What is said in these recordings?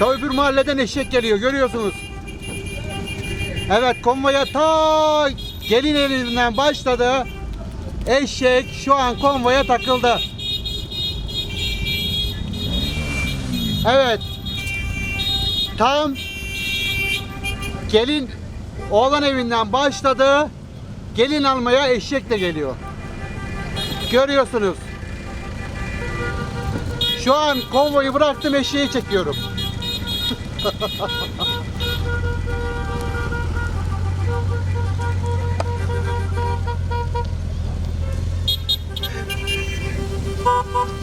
Ta öbür mahalleden eşek geliyor görüyorsunuz. Evet konvoya ta gelin elinden başladı. Eşek şu an konvoya takıldı. Evet. Tam gelin oğlan evinden başladı. Gelin almaya eşek de geliyor. Görüyorsunuz. Şu an konvoyu bıraktım eşeği çekiyorum.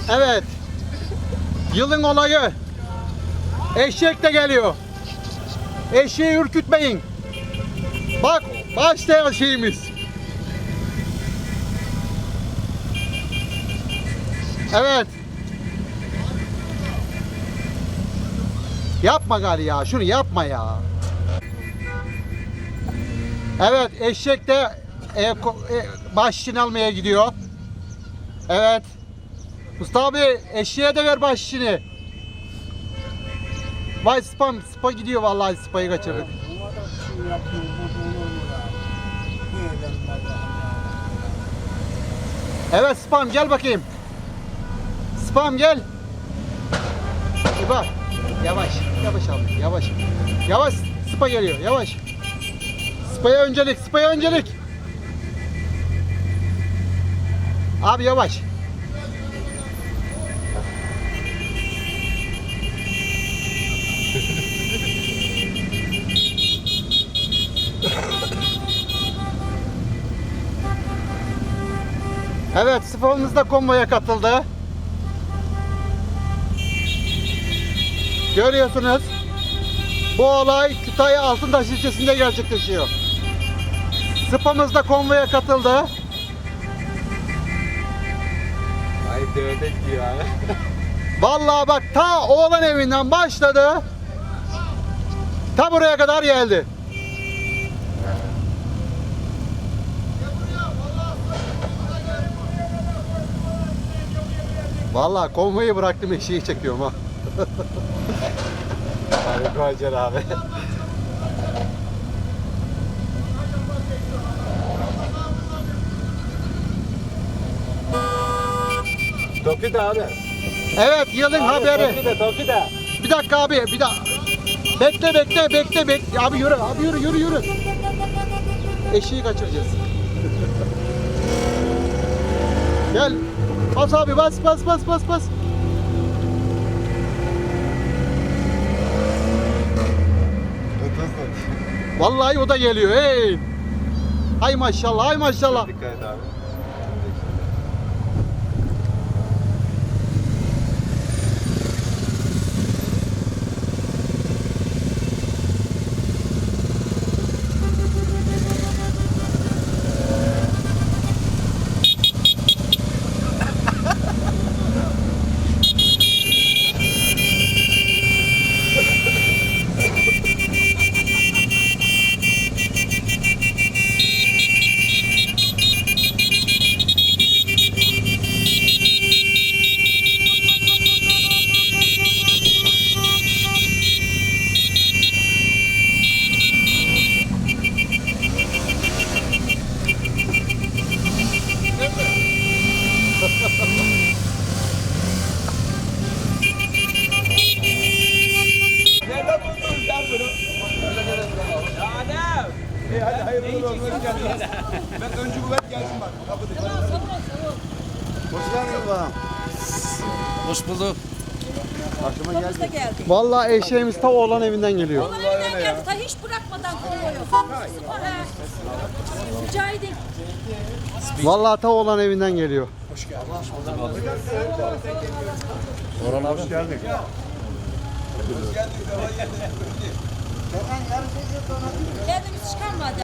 Evet. Yılın olayı. Eşek de geliyor. Eşeği ürkütmeyin. Bak başlayan şeyimiz. Evet. Yapma gari ya. Şunu yapma ya. Evet eşek de e, e, başçını almaya gidiyor. Evet. Mustafa abi eşeğe de ver başçını. Vay spam, spa gidiyor vallahi spayı kaçırdık. Evet spam gel bakayım. Spam gel. Bir bak. Yavaş, yavaş abi, yavaş. Yavaş, spa geliyor, yavaş. Spa'ya öncelik, spa'ya öncelik. Abi yavaş. Evet, spamımız da konvoya katıldı. Görüyorsunuz. Bu olay Kütahya Altıntaş ilçesinde gerçekleşiyor. Spamız da konvoya katıldı. Ay dövdek diyor abi. Vallahi bak ta oğlan evinden başladı. Ta buraya kadar geldi. Vallahi konvoyu bıraktım eşeği çekiyorum ha. Harika Hacer abi. Toki de abi. Evet yılın haberi. Toki de Toki de. Bir dakika abi bir dakika. Bekle bekle bekle bekle. Abi yürü abi yürü yürü yürü. Eşeği kaçıracağız. Gel. Bas abi bas bas bas bas bas. Vallahi o da geliyor hey. Hay maşallah hay maşallah. Dikkat et abi. Ben öncü kuvvet gelsin bak. Kapıda. Hoş geldiniz bana. Hoş bulduk. Aklıma geldi. geldi. Vallahi eşeğimiz ta oğlan evinden geliyor. Onlar evden geldi. Ta hiç bırakmadan he. Rica edin. Vallahi ta oğlan evinden geliyor. Orhan abi. Kendimiz çıkarmadı.